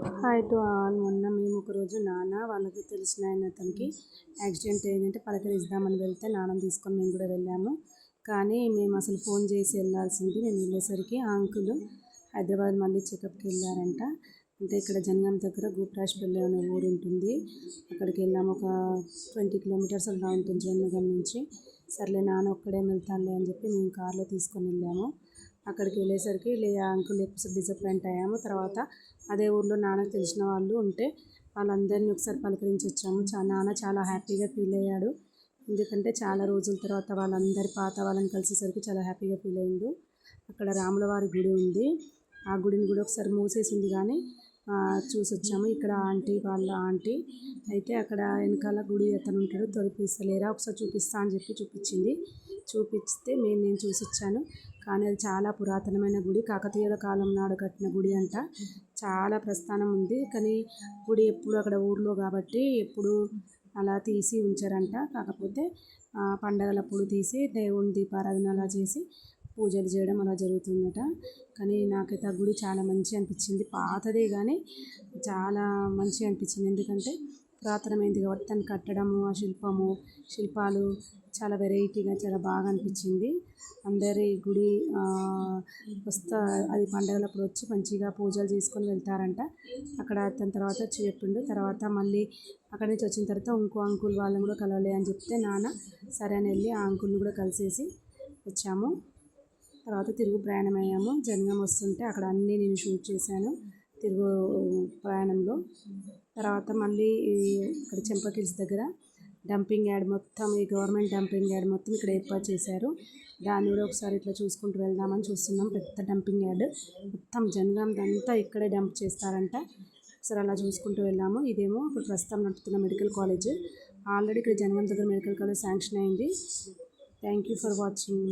Hi to all. మొన్న మేము ఒకరోజు నాన్న వాళ్ళకి తెలిసిన ఆయన అతనికి యాక్సిడెంట్ అయిందంటే పలకరిద్దామని వెళ్తే నాన్న తీసుకొని మేము కూడా వెళ్ళాము. కానీ మేము అసలు ఫోన్ చేసి వెళ్ళాల్సింది నేను వెళ్ళేసరికి ఆ అంకుల్ హైదరాబాద్ మళ్ళీ చెకప్కి వెళ్ళారంట. అంటే ఇక్కడ జంగం దగ్గర గోపరాజ్పల్లి అనే ఊరు ఉంటుంది. అక్కడికి వెళ్ళాము. ఒక ట్వంటీ కిలోమీటర్స్ అలా ఉంటుంది జంగం నుంచి. సర్లే నాన్న ఒక్కడే వెళ్తానులే అని చెప్పి మేము కార్లో తీసుకొని వెళ్ళాము. అక్కడికి వెళ్ళేసరికి లే అంకుల్ అంకుల్ డిసప్పాయింట్ అయ్యాము. తర్వాత అదే ఊర్లో నాన్నకు తెలిసిన వాళ్ళు ఉంటే వాళ్ళందరినీ ఒకసారి పలకరించి వచ్చాము. చా నాన్న చాలా హ్యాపీగా ఫీల్ అయ్యాడు. ఎందుకంటే చాలా రోజుల తర్వాత వాళ్ళందరి పాత వాళ్ళని కలిసేసరికి చాలా హ్యాపీగా ఫీల్ అయ్యిండు అక్కడ రాములవారి గుడి ఉంది. ఆ గుడిని కూడా ఒకసారి మూసేసింది కానీ చూసి వచ్చాము ఇక్కడ ఆంటీ వాళ్ళ ఆంటీ అయితే అక్కడ వెనకాల గుడి అతను ఉంటాడు. తొలిపిస్తలేరా? ఒకసారి చూపిస్తా అని చెప్పి చూపించింది. చూపిస్తే మేము నేను చూసి వచ్చాను కానీ అది చాలా పురాతనమైన గుడి. కాకతీయుల కాలం నాడు కట్టిన గుడి అంట. చాలా ప్రస్థానం ఉంది. కానీ గుడి ఎప్పుడు అక్కడ ఊర్లో కాబట్టి ఎప్పుడు అలా తీసి ఉంచారంట. కాకపోతే పండగలప్పుడు తీసి దేవుని దీపారాధన అలా చేసి పూజలు చేయడం అలా జరుగుతుందట. కానీ నాకైతే ఆ గుడి చాలా మంచిగా అనిపించింది. పాతదే కానీ చాలా మంచిగా అనిపించింది. ఎందుకంటే పురాతనమైనది కాబట్టి దాన్ని కట్టడము ఆ శిల్పము శిల్పాలు చాలా వెరైటీగా చాలా బాగా అనిపించింది. అందరి గుడి వస్తా అది పండగలప్పుడు వచ్చి మంచిగా పూజలు చేసుకొని వెళ్తారంట. అక్కడ దాని తర్వాత వచ్చి చెప్పిండు. తర్వాత మళ్ళీ అక్కడి నుంచి వచ్చిన తర్వాత ఇంకో అంకుల్ వాళ్ళని కూడా కలవలే అని చెప్తే నాన్న సరే అని వెళ్ళి ఆ అంకుల్ని కూడా కలిసేసి వచ్చాము. తర్వాత తిరుగు ప్రయాణం అయ్యాము జనగాం వస్తుంటే అక్కడ అన్నీ నేను షూట్ చేశాను తిరుగు ప్రయాణంలో. తర్వాత మళ్ళీ ఇక్కడ చెంపకిల్స్ దగ్గర డంపింగ్ యార్డ్ మొత్తం ఈ గవర్నమెంట్ డంపింగ్ యార్డ్ మొత్తం ఇక్కడ ఏర్పాటు చేశారు. దాన్ని కూడా ఒకసారి ఇట్లా చూసుకుంటూ వెళ్దామని చూస్తున్నాం. పెద్ద డంపింగ్ యార్డ్. మొత్తం జనగాందంతా ఇక్కడే డంప్ చేస్తారంట. ఒకసారి అలా చూసుకుంటూ వెళ్ళాము ఇదేమో ఇప్పుడు ప్రస్తుతం నడుపుతున్న మెడికల్ కాలేజ్. ఆల్రెడీ ఇక్కడ జనగాం దగ్గర మెడికల్ కాలేజ్ శాంక్షన్ అయింది. Thank you for watching.